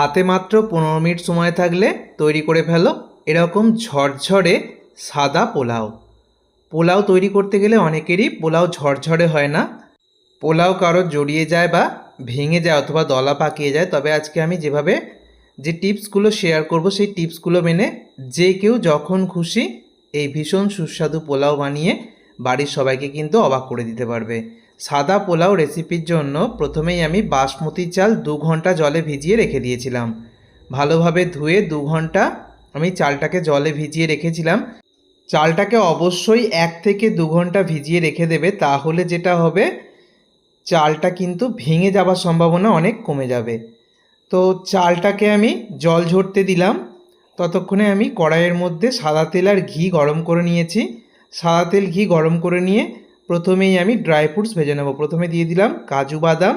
হাতে মাত্র পনেরো মিনিট সময় থাকলে তৈরি করে ফেলো। এরকম ঝরঝরে সাদা পোলাও। পোলাও তৈরি করতে গেলে অনেকেরই পোলাও ঝরঝরে হয় না। পোলাও কারোর জড়িয়ে যায় বা ভেঙে যায় অথবা দলা পাকিয়ে যায়। তবে আজকে আমি যেভাবে যে টিপসগুলো শেয়ার করব, সেই টিপসগুলো মেনে যে কেউ যখন খুশি এই ভীষণ সুস্বাদু পোলাও বানিয়ে বাড়ির সবাইকে কিন্তু অবাক করে দিতে পারবে। সাদা পোলাও রেসিপির জন্য প্রথমেই আমি বাসমতি চাল দু ঘণ্টা জলে ভিজিয়ে রেখে দিয়েছিলাম। ভালোভাবে ধুয়ে দু ঘণ্টা আমি চালটাকে জলে ভিজিয়ে রেখেছিলাম। চালটাকে অবশ্যই এক থেকে দু ঘণ্টা ভিজিয়ে রেখে দেবে, তাহলে যেটা হবে, চালটা কিন্তু ভেঙে যাওয়ার সম্ভাবনা অনেক কমে যাবে। তো চালটাকে আমি জল ঝরতে দিলাম। ততক্ষণে আমি কড়াইয়ের মধ্যে সাদা তেল আর ঘি গরম করে নিয়েছি। সাদা তেল ঘি গরম করে নিয়ে প্রথমেই আমি ড্রাই ফ্রুটস ভেজে নেব। প্রথমে দিয়ে দিলাম কাজু বাদাম।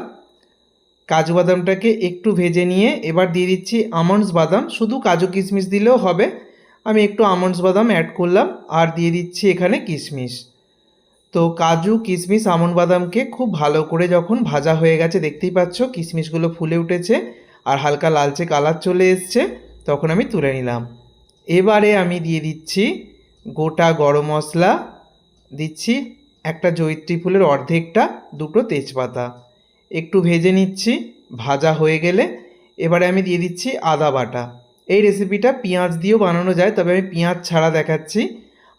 কাজু বাদামটাকে একটু ভেজে নিয়ে এবার দিয়ে দিচ্ছি আমন্ডস বাদাম। শুধু কাজু কিশমিশ দিলেও হবে। আমি একটু আমন্ডস বাদাম অ্যাড করলাম আর দিয়ে দিচ্ছি এখানে কিশমিশ। তো কাজু, কিশমিশ, আমন্ড বাদামকে খুব ভালো করে যখন ভাজা হয়ে গেছে, দেখতেই পাচ্ছ কিশমিশগুলো ফুলে উঠেছে আর হালকা লালচে কালার চলে এসছে, তখন আমি তুলে নিলাম। এবারে আমি দিয়ে দিচ্ছি গোটা গরম মশলা। দিচ্ছি একটা জয়িত্রী ফুলের অর্ধেকটা দুটো তেজপাতা। একটু ভেজে নিচ্ছি, ভাজা হয়ে গেলে এবারে আমি দিয়ে দিচ্ছি আদা বাটা। এই রেসিপিটা পেঁয়াজ দিয়েও বানানো যায়, তবে আমি পেঁয়াজ ছাড়া দেখাচ্ছি।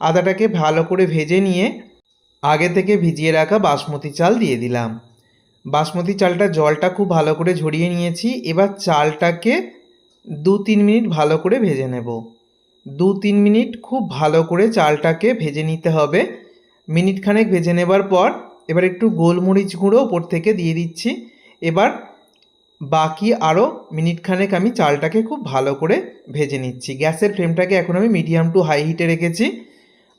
আদাটাকে ভালো করে ভেজে নিয়ে আগে থেকে ভিজিয়ে রাখা বাসমতি চাল দিয়ে দিলাম। বাসমতি চালটা জলটা খুব ভালো করে ঝরিয়ে নিয়েছি, এবার চালটাকে দু তিন মিনিট ভালো করে ভেজে নেব। দু তিন মিনিট খুব ভালো করে চালটাকে ভেজে নিতে হবে। মিনিট খানেক ভেজে নেবার পর এবার একটু গোলমরিচ গুঁড়ো ওপর থেকে দিয়ে দিচ্ছি। এবার বাকি আরও মিনিট খানেক আমি চালটাকে খুব ভালো করে ভেজে নিচ্ছি। গ্যাসের ফ্লেমটাকে এখন আমি মিডিয়াম টু হাই হিটে রেখেছি।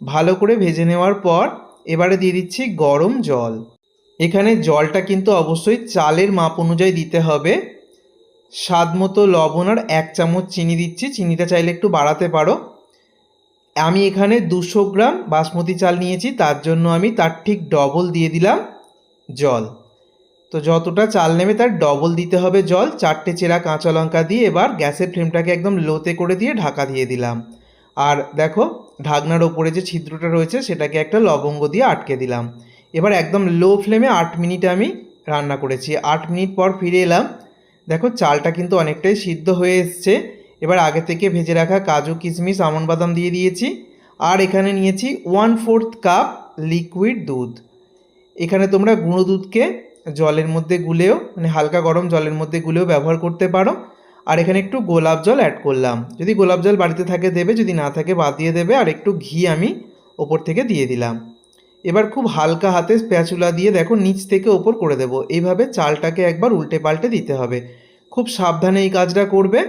ভালো করে ভেজে নেওয়ার পর এবারে দিয়ে দিচ্ছি গরম জল। এখানে জলটা কিন্তু অবশ্যই চালের মাপ অনুযায়ী দিতে হবে। স্বাদ মতো লবণ আর এক চামচ চিনি দিচ্ছি। চিনিটা চাইলে একটু বাড়াতে পারো। আমি এখানে দুশো গ্রাম বাসমতি চাল নিয়েছি, তার জন্য আমি তার ঠিক ডবল দিয়ে দিলাম জল। তো যতটা চাল নেবে তার ডবল দিতে হবে জল, চারটে চেরা কাঁচা লঙ্কা দিয়ে এবার গ্যাসের ফ্লেমটাকে একদম লোতে করে দিয়ে ঢাকা দিয়ে দিলাম। আর দেখো, ঢাকনার ওপরে যে ছিদ্রটা রয়েছে, সেটাকে একটা লবঙ্গ দিয়ে আটকে দিলাম। এবার একদম লো ফ্লেমে আট মিনিট আমি রান্না করেছি। আট মিনিট পর ফিরে এলাম। দেখো, চালটা কিন্তু অনেকটাই সিদ্ধ হয়ে এসছে। এবার আগে থেকে ভেজে রাখা কাজু কিশমিশ আমন্ড বাদাম দিয়ে দিয়েছি। আর এখানে নিয়েছি ওয়ান ফোর্থ কাপ লিকুইড দুধ। এখানে তোমরা গুঁড়ো দুধকে জলের মধ্যে গুলেও মানে হালকা গরম জলের মধ্যে গুলেও ব্যবহার করতে পারো। আর এখানে একটু গোলাপ জল অ্যাড করলাম। যদি গোলাপ জল বাড়িতে থাকে দেবে, যদি না থাকে বাদ দিয়ে দেবে। আর একটু ঘি আমি ওপর থেকে দিয়ে দিলাম। এবার খুব হালকা হাতে স্প্যাচুলা দিয়ে দেখো নিচ থেকে ওপর করে দেবো। এইভাবে চালটাকে একবার উল্টে পাল্টে দিতে হবে। খুব সাবধানে এই কাজটা করবে।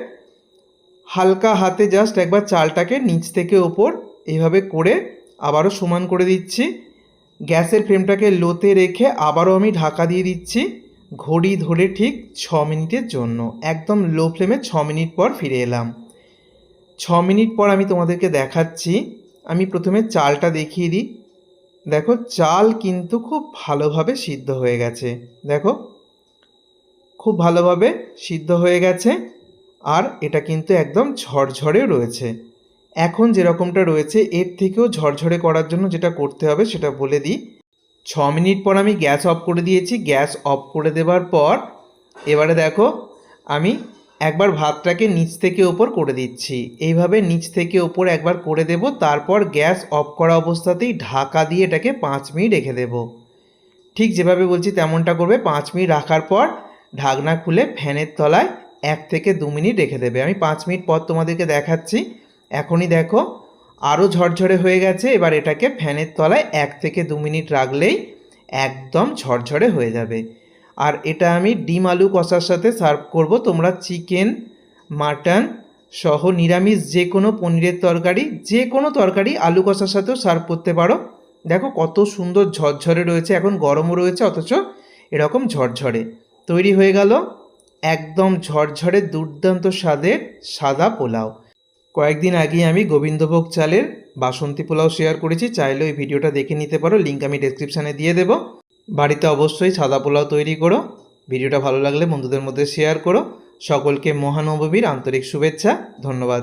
হালকা হাতে জাস্ট একবার চালটাকে নিচ থেকে ওপর এইভাবে করে আবারও সমান করে দিচ্ছি। গ্যাসের ফ্লেমটাকে লোতে রেখে আবারও আমি ঢাকা দিয়ে দিচ্ছি ঘড়ি ধরে ঠিক ছ মিনিটের জন্য। একদম লো ফ্লেমে ছ মিনিট পর ফিরে এলাম। ছ মিনিট পর আমি তোমাদেরকে দেখাচ্ছি। আমি প্রথমে চালটা দেখিয়ে দিই। দেখো, চাল কিন্তু খুব ভালোভাবে সিদ্ধ হয়ে গেছে। দেখো, খুব ভালোভাবে সিদ্ধ হয়ে গেছে। আর এটা কিন্তু একদম ঝরঝরে রয়েছে। এখন যেরকমটা রয়েছে, এর থেকেও ঝরঝরে করার জন্য যেটা করতে হবে সেটা বলে দিই। ছ মিনিট পর আমি গ্যাস অফ করে দিয়েছি। গ্যাস অফ করে দেওয়ার পর এবারে দেখো, আমি একবার ভাতটাকে নিচ থেকে ওপর করে দিচ্ছি। এইভাবে নিচ থেকে ওপর একবার করে দেব, তারপর গ্যাস অফ করা অবস্থাতেই ঢাকা দিয়ে এটাকে পাঁচ মিনিট রেখে দেব। ঠিক যেভাবে বলছি তেমনটা করবে, পাঁচ মিনিট রাখার পর ঢাকনা খুলে ফ্যানের তলায় এক থেকে দু মিনিট রেখে দেবে। আমি পাঁচ মিনিট পর তোমাদেরকে দেখাচ্ছি। এখনই দেখো আরও ঝরঝরে হয়ে গেছে। এবার এটাকে ফ্যানের তলায় এক থেকে দু মিনিট রাখলেই একদম ঝরঝরে হয়ে যাবে। আর এটা আমি ডিম আলু কষার সাথে সার্ভ করব। তোমরা চিকেন, মাটন সহ নিরামিষ যে কোনো পনিরের তরকারি, যে কোনো তরকারি আলু কষার সাথেও সার্ভ করতে পারো। দেখো কত সুন্দর ঝরঝরে রয়েছে। এখন গরমও রয়েছে, অথচ এরকম ঝরঝরে। তৈরি হয়ে গেল। একদম ঝরঝরে দুর্দান্ত স্বাদের সাদা পোলাও। কয়েকদিন আগে আমি গোবিন্দভোগ চালের বাসন্তী পোলাও শেয়ার করেছি। চাইলে ওই ভিডিওটা দেখে নিতে পারো লিঙ্ক আমি ডেসক্রিপশানে দিয়ে দেব। বাড়িতে অবশ্যই সাদা পোলাও তৈরি করো, ভিডিওটা ভালো লাগলে বন্ধুদের মধ্যে শেয়ার করো। সকলকে মহানবমীর আন্তরিক শুভেচ্ছা, ধন্যবাদ।